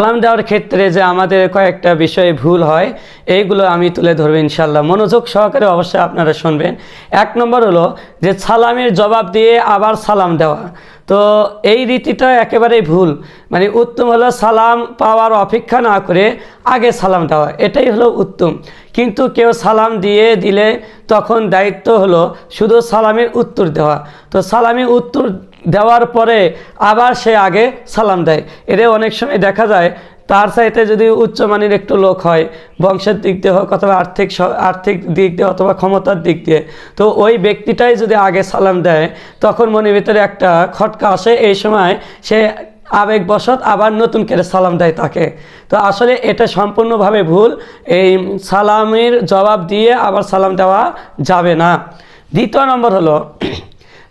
সালাম দেওয়ার ক্ষেত্রে যে আমাদের কয়েকটা বিষয়ে ভুল হয়, এইগুলো আমি তুলে ধরবো ইনশাল্লাহ মনোযোগ সহকারে অবশ্যই আপনারা শুনবেন। এক নম্বর হলো যে সালামের জবাব দিয়ে আবার সালাম দেওয়া। তো এই রীতিটা একেবারেই ভুল। মানে উত্তম হলো সালাম পাওয়ার অপেক্ষা না করে আগে সালাম দেওয়া। এটাই হলো উত্তম। কিন্তু কেউ সালাম দিয়ে দিলে তখন দায়িত্ব হলো শুধু সালামের উত্তর দেওয়া। তো সালামের উত্তর দেওয়ার পরে আবার সে আগে সালাম দেয়। এরে অনেক সময় দেখা যায়, তার সাইতে যদি উচ্চমানের একটু লোক হয়, বংশের দিক দিয়ে হোক অথবা আর্থিক আর্থিক দিক দিয়ে অথবা ক্ষমতার দিক দিয়ে, তো ওই ব্যক্তিটাই যদি আগে সালাম দেয়, তখন মনের ভিতরে একটা খটকা আসে। এই সময় সে আবেগবশত আবার নতুন করে সালাম দেয় তাকে। তো আসলে এটা সম্পূর্ণভাবে ভুল। এই সালামের জবাব দিয়ে আবার সালাম দেওয়া যাবে না। দ্বিতীয় নম্বর হলো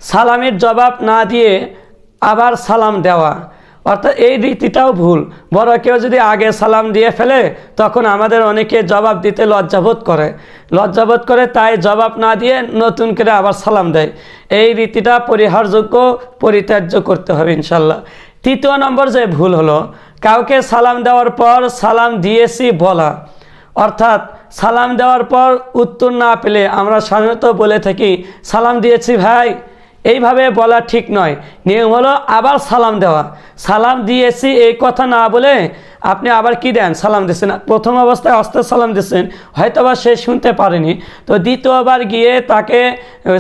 সালামের জবাব না দিয়ে আবার সালাম দেওয়া। অর্থাৎ এই রীতিটাও ভুল। বড় কেউ যদি আগে সালাম দিয়ে ফেলে, তখন আমাদের অনেকে জবাব দিতে লজ্জাবোধ করে। লজ্জাবোধ করে তাই জবাব না দিয়ে নতুন করে আবার সালাম দেয়। এই রীতিটা পরিহারযোগ্য, পরিত্যাজ্য করতে হবে ইনশাল্লাহ তৃতীয় নম্বর যে ভুল হলো, কাউকে সালাম দেওয়ার পর সালাম দিয়েছি বলা। অর্থাৎ সালাম দেওয়ার পর উত্তর না পেলে আমরা সাধারণত বলে থাকি, সালাম দিয়েছি ভাই। এইভাবে বলা ঠিক নয়। নিয়ম হলো আবার সালাম দেওয়া। সালাম দিয়েছি এই কথা না বলে আপনি আবার কি দেন? সালাম দিচ্ছেন। প্রথম অবস্থায় অস্তে সালাম দিচ্ছেন। হয়তোবা সে শুনতে পারেনি। তো দ্বিতীয়বার গিয়ে তাকে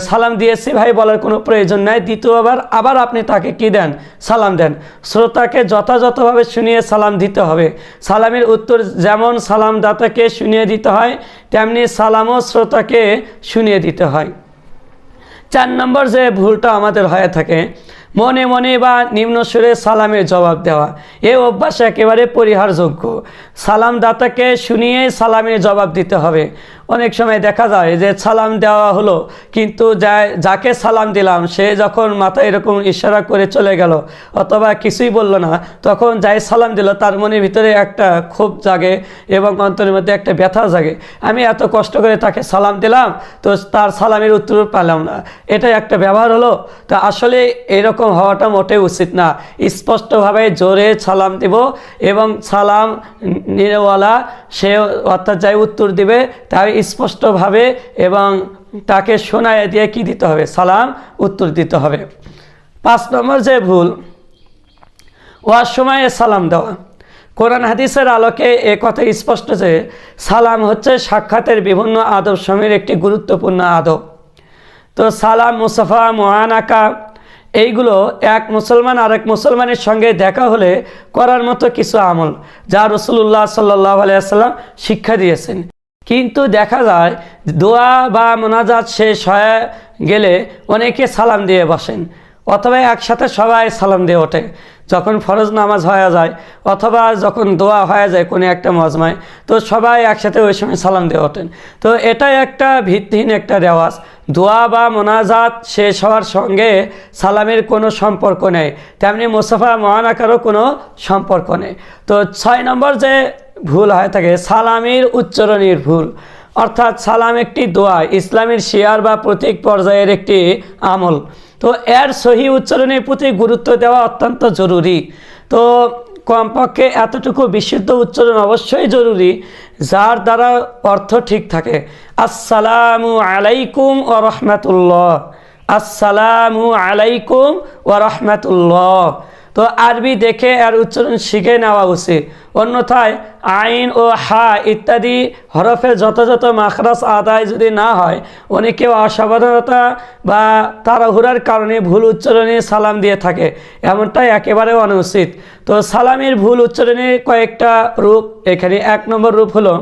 সালাম দিয়েছি ভাই বলার কোনো প্রয়োজন নাই। দ্বিতীয়বার আবার আপনি তাকে কি দেন? সালাম দেন। শ্রোতাকে যথাযথভাবে শুনিয়ে সালাম দিতে হবে। সালামের উত্তর যেমন সালামদাতাকে শুনিয়ে দিতে হয়, তেমনি সালামও শ্রোতাকে শুনিয়ে দিতে হয়। চার নম্বর যে ভুলটা আমাদের হয়ে থাকে মনে মনে বা নিম্ন সুরে সালামের জবাব দেওয়া। এ অভ্যাস একেবারে পরিহারযোগ্য। সালাম দাতাকে শুনিয়ে সালামের জবাব দিতে হবে। অনেক সময় দেখা যায় যে সালাম দেওয়া হলো, কিন্তু যাকে সালাম দিলাম, সে যখন মাথা এরকম ইশারা করে চলে গেল, অথবা কিছুই বলল না, তখন যাই সালাম দিল, তার মনের ভিতরে একটা ক্ষোভ জাগে এবং অন্তরের মধ্যে একটা ব্যথা জাগে। আমি এত কষ্ট করে তাকে সালাম দিলাম, তো তার সালামের উত্তর পেলাম না। এটা একটা ব্যবহার হলো। তো আসলে এরকম হওয়াটা মোটেই উচিত না। স্পষ্টভাবে জোরে সালাম দিব এবং সালাম নিরওয়ালা, সে অর্থাৎ যাই উত্তর দিবে, তাই স্পষ্টভাবে এবং তাকে শোনায় দিয়ে কি দিতে হবে? সালাম, উত্তর দিতে হবে। পাঁচ নম্বর যে ভুল, ওয়ার সময়ে সালাম দেওয়া। কোরআন হাদিসের আলোকে এ কথা স্পষ্ট যে সালাম হচ্ছে সাক্ষাতের বিভিন্ন আদব সময়ের একটি গুরুত্বপূর্ণ আদব। তো সালাম, মুসাফা মোহানাকা এইগুলো এক মুসলমান আর এক মুসলমানের সঙ্গে দেখা হলে করার মতো কিছু আমল যা রসুল্লাহ সাল্লাহ আলিয়াল্লাম শিক্ষা দিয়েছেন। কিন্তু দেখা যায় দোয়া বা মোনাজাত শেষ হয়ে গেলে অনেকে সালাম দিয়ে বসেন, অথবা একসাথে সবাই সালাম দিয়ে ওঠে। যখন ফরজ নামাজ হয়ে যায়, অথবা যখন দোয়া হয়ে যায় কোনো একটা মজমায়, তো সবাই একসাথে ওই সময় সালাম দিয়ে ওঠেন। তো এটাই একটা ভিত্তিহীন একটা রেওয়াজ। দোয়া বা মোনাজাত শেষ হওয়ার সঙ্গে সালামের কোনো সম্পর্ক নেই। তেমনি মোসাফা মহানাকারও কোনো সম্পর্ক নেই। তো ছয় নম্বর যে ভুল হয়ে থাকে, সালামের উচ্চারণের ভুল। অর্থাৎ সালাম একটি দোয়া, ইসলামের শিয়ার বা প্রতীক পর্যায়ের একটি আমল। তো এর সহি উচ্চারণের প্রতি গুরুত্ব দেওয়া অত্যন্ত জরুরি। তো কমপক্ষে এতটুকু বিশুদ্ধ উচ্চারণ অবশ্যই জরুরি, যার দ্বারা অর্থ ঠিক থাকে। আসসালামু আলাইকুম ও রহমাতুল্লাহ। আসসালামু আলাইকুম ও রহমতুল্লাহ। তো আরবি দেখে আর উচ্চারণ শিখে নেওয়া উচিত। অন্যথায় আইন ও হা ইত্যাদি হরফের যথাযথ মাখরাস আদায় যদি না হয় অনেকেও অসাবধানতা বা তাড়াহুড়ার কারণে ভুল উচ্চারণে সালাম দিয়ে থাকে। এমনটাই একেবারে অনুচিত। তো সালামের ভুল উচ্চারণের কয়েকটা রূপ, এখানে এক নম্বর রূপ হলো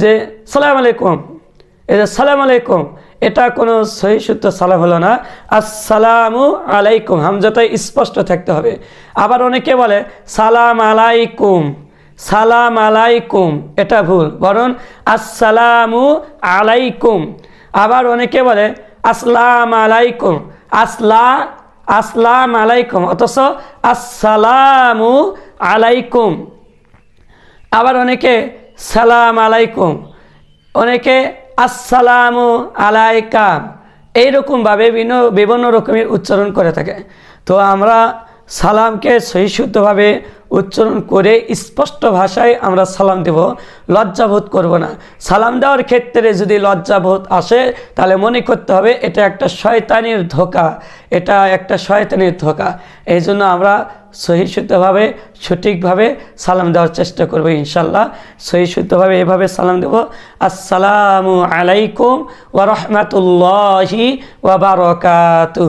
যে, সালাম আলাইকুম। এই যে, সালাম আলাইকুম। এটা কোনো সহি সূত্র সালাম হলো না। আসসালামু আলাইকুম। হামজাটাই স্পষ্ট থাকতে হবে। আবার অনেকে বলে, সালাম আলাইকুম সালাম আলাইকুম, এটা ভুল। বরং, আসসালামু আলাইকুম। আবার অনেকে বলে আসসালাম আলাইকুম, আসলা আসসালাম আলাইকুম, অথচ আসসালামু আলাইকুম। আবার অনেকে, সালাম আলাইকুম, অনেকে আসসালামু আলাইকা। এইরকমভাবে বিভিন্ন বিভিন্ন রকমের উচ্চারণ করে থাকে। তো আমরা সালামকে সহিশুদ্ধভাবে উচ্চারণ করে স্পষ্ট ভাষায় আমরা সালাম দেব। লজ্জাবোধ করব না। সালাম দেওয়ার ক্ষেত্রে যদি লজ্জাবোধ আসে, তাহলে মনে করতে হবে এটা একটা শয়তানির ধোকা। এটা একটা শয়তানির ধোকা। এই জন্য আমরা সহিষ্ণুতভাবে সঠিকভাবে সালাম দেওয়ার চেষ্টা করব ইনশাল্লাহ সহিষ্ণুতভাবে এভাবে সালাম দেব। আসসালামু আলাইকুম ওয়া বারাকাতুহু।